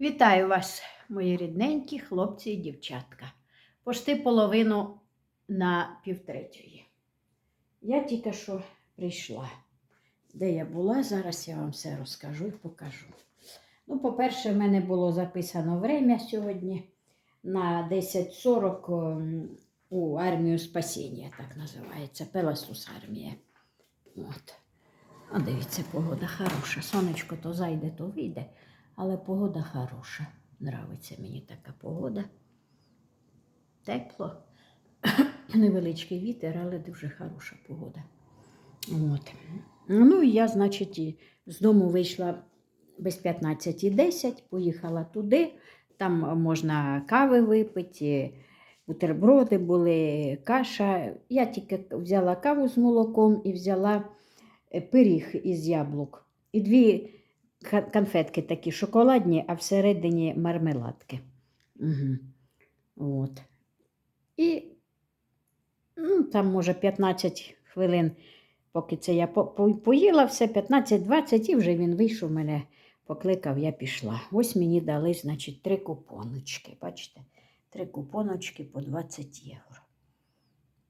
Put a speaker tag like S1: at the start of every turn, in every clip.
S1: Вітаю вас, мої рідненькі хлопці і дівчатка. Пошти половину на півтретьої. Я тільки що прийшла. Де я була, зараз я вам все розкажу і покажу. Ну, по-перше, в мене було записано время сьогодні на 10.40 ем, у армію спасіння, так називається. Пеласус армія. От. А дивіться, погода хороша. Сонечко то зайде, то вийде. Але погода хороша. Нравиться мені така погода. Тепло. Невеличкий вітер, але дуже хороша погода. От. Ну, я, значить, з дому вийшла без 15.10, поїхала туди. Там можна кави випити, бутерброди були, каша. Я тільки взяла каву з молоком і взяла е, пиріг із яблук. І дві конфетки такі шоколадні, а всередині мармеладки. Угу. От. І ну, там, може, 15 хвилин, поки це я по- по- поїла все, 15-20, і вже він вийшов, мене покликав, я пішла. Ось мені дали, значить, три купоночки. Бачите? Три купоночки по 20 євро.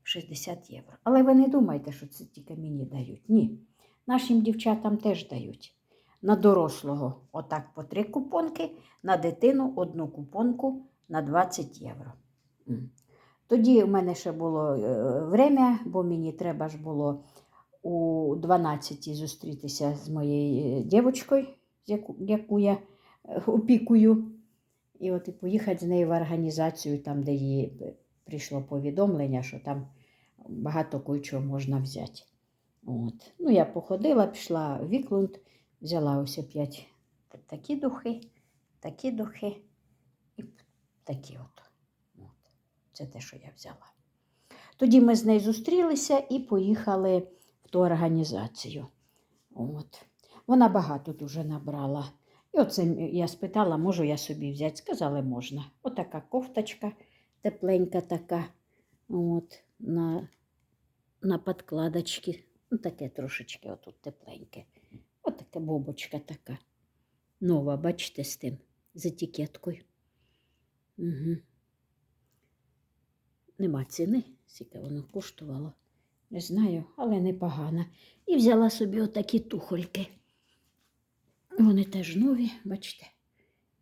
S1: 60 євро. Але ви не думайте, що це тільки мені дають. Ні. Нашим дівчатам теж дають. На дорослого отак по три купонки, на дитину одну купонку на 20 євро. Тоді в мене ще було е, время, бо мені треба ж було у 12 зустрітися з моєю дівчинкою, яку, я е, опікую. І от і поїхати з нею в організацію, там, де їй е, прийшло повідомлення, що там багато кое-чого можна взяти. От. Ну, я походила, пішла в Віклунд, взяла ось опять такі духи, такі духи і такі от. от. Це те, що я взяла. Тоді ми з нею зустрілися і поїхали в ту організацію. От. Вона багато дуже набрала. І оце я спитала, можу я собі взяти. Сказали, можна. Отака кофточка тепленька така. От, на, на подкладочки. Ну, таке трошечки отут тепленьке. Отака бобочка така. Нова, бачите, з тим, з етикеткою. Угу. Нема ціни, скільки воно коштувало. Не знаю, але непогано. І взяла собі отакі тухольки. Вони теж нові, бачите,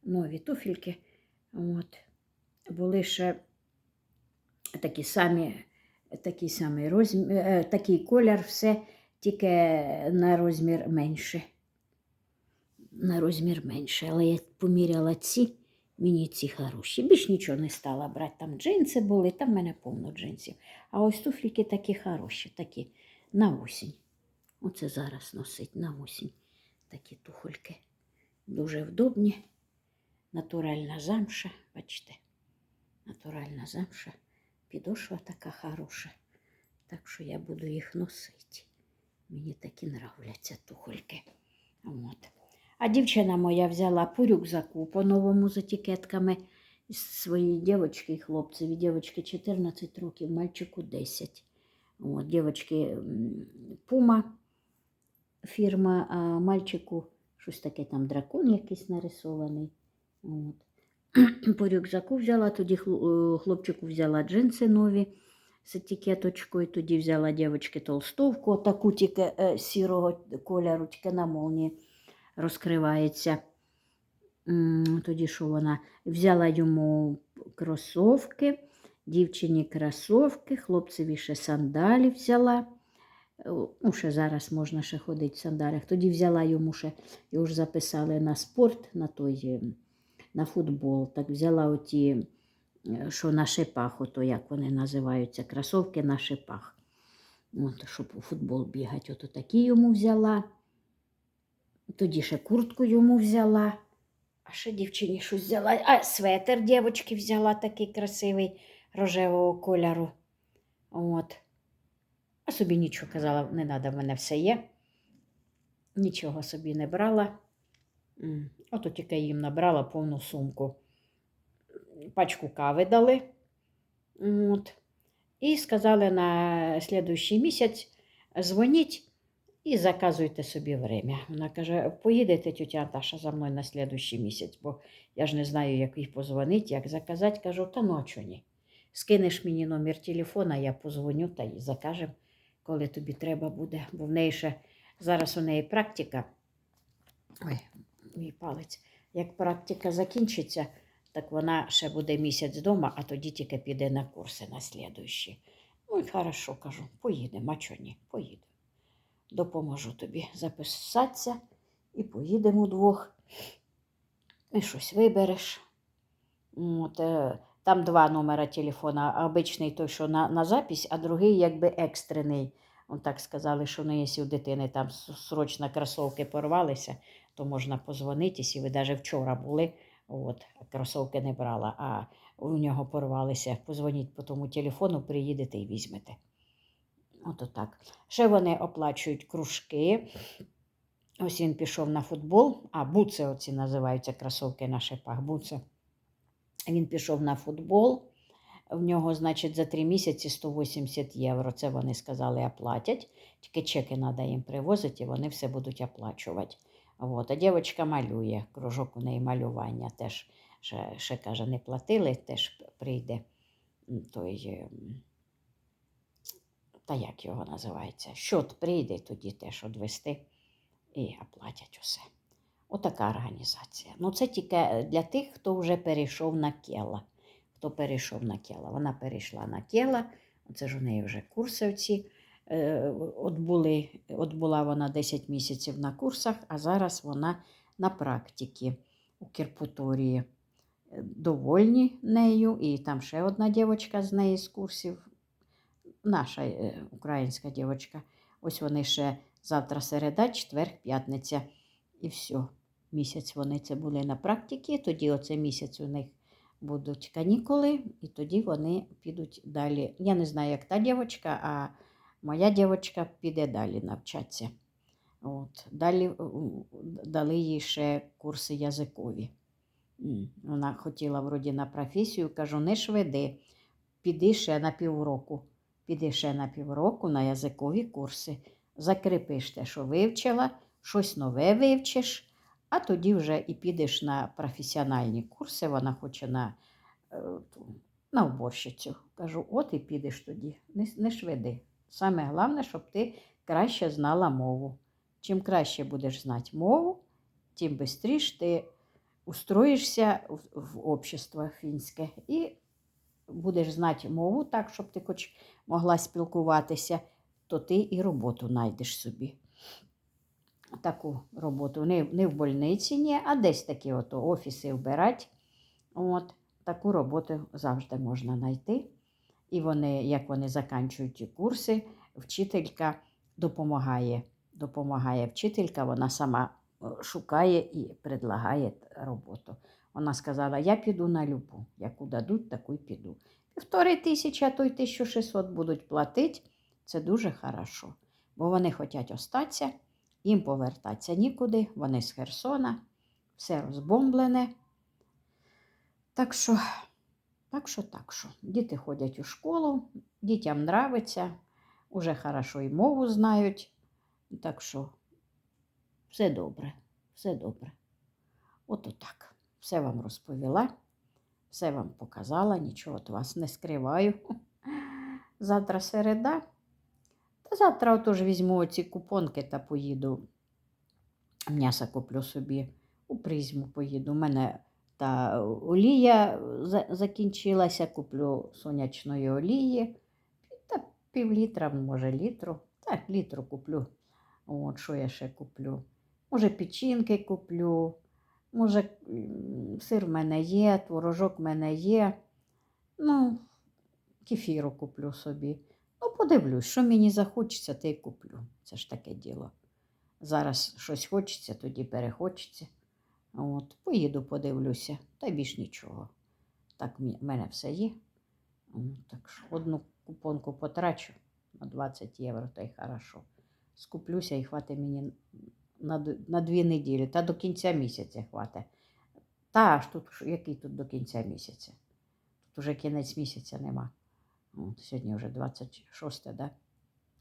S1: нові туфельки. От. Були ще такі самі, такий самий розмір, е, такий колір, все тільки на розмір менше. На розмір менше. Але я поміряла ці, мені ці хороші. Більш нічого не стала брати. Там джинси були, там в мене повно джинсів. А ось туфліки такі хороші, такі на осінь. Оце зараз носить на осінь такі тухольки. Дуже вдобні. Натуральна замша, бачите, натуральна замша. Підошва така хороша. Так що я буду їх носити. Мені такі нравляться тухольки. От. А дівчина моя взяла по рюкзаку по-новому з етикетками своєї дівчинки і хлопцеві. Дівчинки 14 років, мальчику 10. От, дівчинки Пума фірма, а мальчику щось таке там дракон якийсь нарисований. От. По рюкзаку взяла, тоді е, хлопчику взяла джинси нові з етикеточкою, тоді взяла дівчинки толстовку, таку тільки е, сірого кольору, тільки на молнії розкривається. Тоді що вона взяла йому кросовки, дівчині кросовки, хлопцеві ще сандалі взяла. Е, Ну, ще зараз можна ще ходити в сандалях. Тоді взяла йому ще, його ж записали на спорт, на той, е, на футбол. Так взяла оті, що на шипах, ото як вони називаються, кросовки на шипах. От, щоб у футбол бігати. Ото такі йому взяла. Тоді ще куртку йому взяла. А ще дівчині щось взяла. А светер дівчинки взяла такий красивий рожевого кольору. От. А собі нічого казала, не треба, в мене все є. Нічого собі не брала. Ото тільки їм набрала повну сумку. Пачку кави дали. От. І сказали на слідуючий місяць дзвоніть і заказуйте собі время. Вона каже: поїдете, тетя Наташа, за мною на слідуючий місяць, бо я ж не знаю, як їй позвонити, як заказати. Кажу, та чого ні? Скинеш мені номер телефона, я позвоню та й закажемо, коли тобі треба буде. Бо в неї ще зараз у неї практика. Ой, мій палець. Як практика закінчиться, так вона ще буде місяць вдома, а тоді тільки піде на курси на слідуючі. Ну, і хорошо, кажу, поїдемо, а чого ні, поїдемо. Допоможу тобі записатися і поїдемо вдвох. І щось вибереш. От, е, там два номера телефона. Обичний той, що на, на запись, а другий якби екстрений. Он так сказали, що ну, якщо у дитини там срочно кросовки порвалися, то можна позвонити, якщо ви навіть вчора були, от, кросовки не брала, а у нього порвалися. Позвоніть по тому телефону, приїдете і візьмете. Ото так. Ще вони оплачують кружки. Ось він пішов на футбол, а буци оці називаються кросовки на шипах. Буци. Він пішов на футбол. В нього, значить, за три місяці 180 євро. Це вони сказали, оплатять. Тільки чеки треба їм привозити, і вони все будуть оплачувати. От. А дівчинка малює, кружок у неї малювання теж ще, ще каже, не платили, теж прийде той. ем, Та як його називається? Щот прийде, тоді теж відвести і оплатять усе. Отака організація. Ну, це тільки для тих, хто вже перейшов на кела. Хто перейшов на кела. Вона перейшла на кела, це ж у неї вже курси ці. Е, От, були, от була вона 10 місяців на курсах, а зараз вона на практиці у Кірпуторії. Е, Довольні нею, і там ще одна дівчинка з неї з курсів, наша е, українська дівчинка. Ось вони ще завтра середа, четвер, п'ятниця. І все. Місяць вони це були на практиці, тоді оце місяць у них будуть канікули, і тоді вони підуть далі. Я не знаю, як та дівчинка, а моя дівчинка піде далі навчатися. От. Далі дали їй ще курси язикові. Вона хотіла вроді на професію, кажу, не шведи, піди ще на півроку. Піди ще на півроку на язикові курси. Закріпиш те, що вивчила, щось нове вивчиш, а тоді вже і підеш на професіональні курси. Вона хоче на, е, на уборщицю. Кажу, от і підеш тоді, не, не шведи. Саме головне, щоб ти краще знала мову. Чим краще будеш знати мову, тим швидше ти устроїшся в, в общество фінське і будеш знати мову так, щоб ти хоч могла спілкуватися, то ти і роботу знайдеш собі. Таку роботу не, не в больниці, ні, а десь такі ото офіси вбирати. От, таку роботу завжди можна знайти. І вони, як вони закінчують ті курси, вчителька допомагає. Допомагає вчителька, вона сама е, шукає і предлагає роботу. Вона сказала: Я піду на любу, яку дадуть, таку й піду. Півтори тисячі, а то й 1600 будуть платити. Це дуже хорошо. Бо вони хочуть остатися, їм повертатися нікуди, вони з Херсона, все розбомблене. Так що, так що, так що. Діти ходять у школу, дітям нравиться, уже хорошо і мову знають. Так що все добре, все добре. Ото так. Все вам розповіла, все вам показала, нічого від вас не скриваю. Завтра середа. Та завтра отож візьму оці купонки та поїду. М'ясо куплю собі, у призму поїду. У мене та олія закінчилася, куплю сонячної олії. Та пів літра, може, літру. Так, літру куплю. От, що я ще куплю? Може, печінки куплю. Може, сир в мене є, творожок в мене є. Ну, кефіру куплю собі. Ну, подивлюсь, що мені захочеться, те й куплю. Це ж таке діло. Зараз щось хочеться, тоді перехочеться. От, поїду, подивлюся, та більш нічого. Так, в мене все є. Так що одну купонку потрачу на 20 євро, та й хорошо. Скуплюся і хватить мені на, на дві неділі, та до кінця місяця хватить. Та аж тут, який тут до кінця місяця? Тут уже кінець місяця нема. От, сьогодні вже 26, да?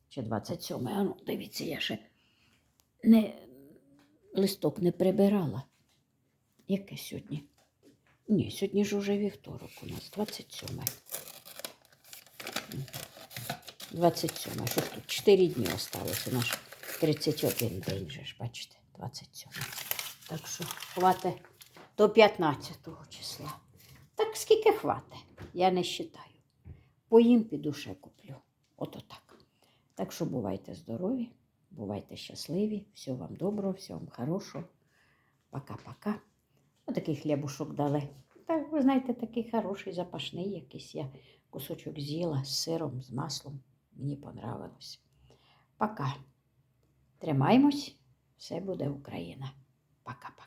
S1: чи 27. А ну, дивіться, я ще не, листок не прибирала. Яке сьогодні? Ні, сьогодні ж уже вівторок у нас, 27. 27. Що ж тут? 4 дні осталось. У нас 31 день же ж, бачите, 27. Так що хватить до 15 числа. Так скільки хватить, я не вважаю. Поїм піду ще куплю. Ото так. Так що бувайте здорові, бувайте щасливі, всього вам доброго, всього вам хорошого. Пока-пока. Отакий хлібушок дали. Так, ви знаєте, такий хороший, запашний якийсь. Я кусочок з'їла з сиром, з маслом. Мені понравилось. Пока. Тримаємось, все буде Україна. Пока-пока.